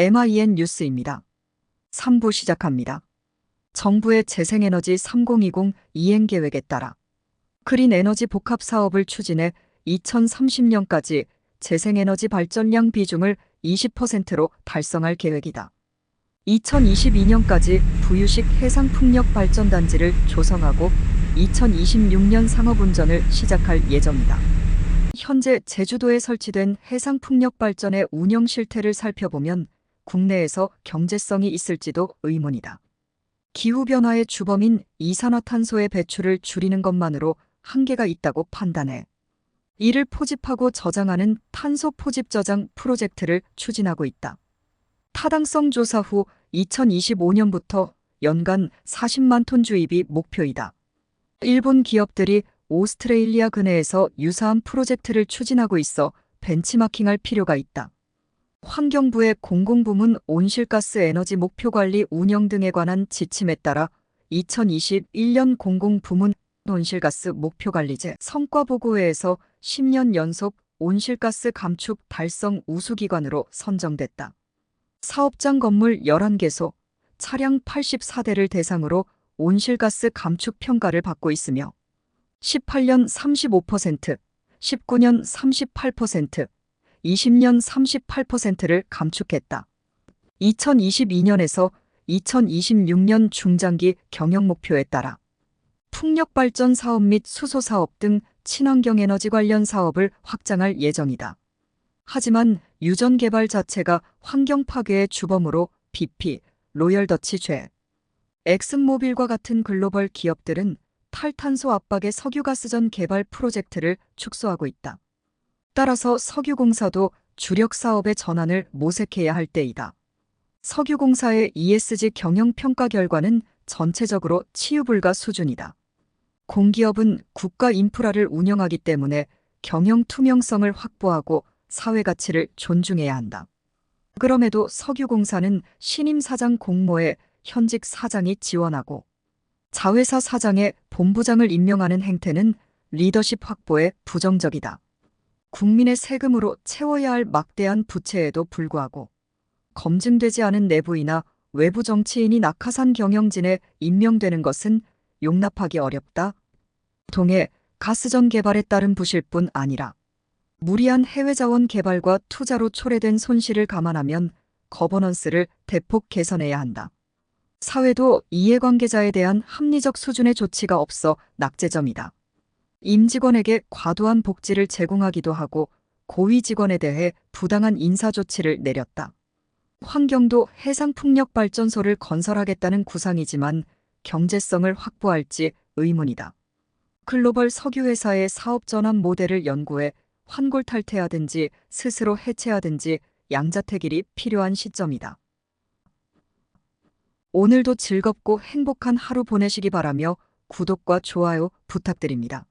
MIN 뉴스입니다. 3부 시작합니다. 정부의 재생에너지 3020 이행 계획에 따라 크린 에너지 복합 사업을 추진해 2030년까지 재생에너지 발전량 비중을 20%로 달성할 계획이다. 2022년까지 부유식 해상풍력 발전단지를 조성하고 2026년 상업운전을 시작할 예정이다. 현재 제주도에 설치된 해상풍력 발전의 운영 실태를 살펴보면 국내에서 경제성이 있을지도 의문이다. 기후변화의 주범인 이산화탄소의 배출을 줄이는 것만으로 한계가 있다고 판단해 이를 포집하고 저장하는 탄소 포집 저장 프로젝트를 추진하고 있다. 타당성 조사 후 2025년부터 연간 40만 톤 주입이 목표이다. 일본 기업들이 오스트레일리아 근해에서 유사한 프로젝트를 추진하고 있어 벤치마킹할 필요가 있다. 환경부의 공공부문 온실가스 에너지 목표 관리 운영 등에 관한 지침에 따라 2021년 공공부문 온실가스 목표 관리제 성과보고회에서 10년 연속 온실가스 감축 달성 우수기관으로 선정됐다. 사업장 건물 11개소, 차량 84대를 대상으로 온실가스 감축 평가를 받고 있으며 18년 35%, 19년 38%, 20년 38%를 감축했다. 2022년에서 2026년 중장기 경영 목표에 따라 풍력 발전 사업 및 수소 사업 등 친환경 에너지 관련 사업을 확장할 예정이다. 하지만 유전 개발 자체가 환경 파괴의 주범으로 BP, 로열더치 죄, 엑슨모빌과 같은 글로벌 기업들은 탈탄소 압박의 석유가스전 개발 프로젝트를 축소하고 있다. 따라서 석유공사도 주력 사업의 전환을 모색해야 할 때이다. 석유공사의 ESG 경영 평가 결과는 전체적으로 치유불가 수준이다. 공기업은 국가 인프라를 운영하기 때문에 경영 투명성을 확보하고 사회 가치를 존중해야 한다. 그럼에도 석유공사는 신임 사장 공모에 현직 사장이 지원하고 자회사 사장의 본부장을 임명하는 행태는 리더십 확보에 부정적이다. 국민의 세금으로 채워야 할 막대한 부채에도 불구하고 검증되지 않은 내부이나 외부 정치인이 낙하산 경영진에 임명되는 것은 용납하기 어렵다. 동해 가스전 개발에 따른 부실뿐 아니라 무리한 해외 자원 개발과 투자로 초래된 손실을 감안하면 거버넌스를 대폭 개선해야 한다. 사회도 이해관계자에 대한 합리적 수준의 조치가 없어 낙제점이다. 임직원에게 과도한 복지를 제공하기도 하고 고위 직원에 대해 부당한 인사 조치를 내렸다. 환경도 해상풍력발전소를 건설하겠다는 구상이지만 경제성을 확보할지 의문이다. 글로벌 석유회사의 사업 전환 모델을 연구해 환골 탈퇴하든지 스스로 해체하든지 양자택일이 필요한 시점이다. 오늘도 즐겁고 행복한 하루 보내시기 바라며 구독과 좋아요 부탁드립니다.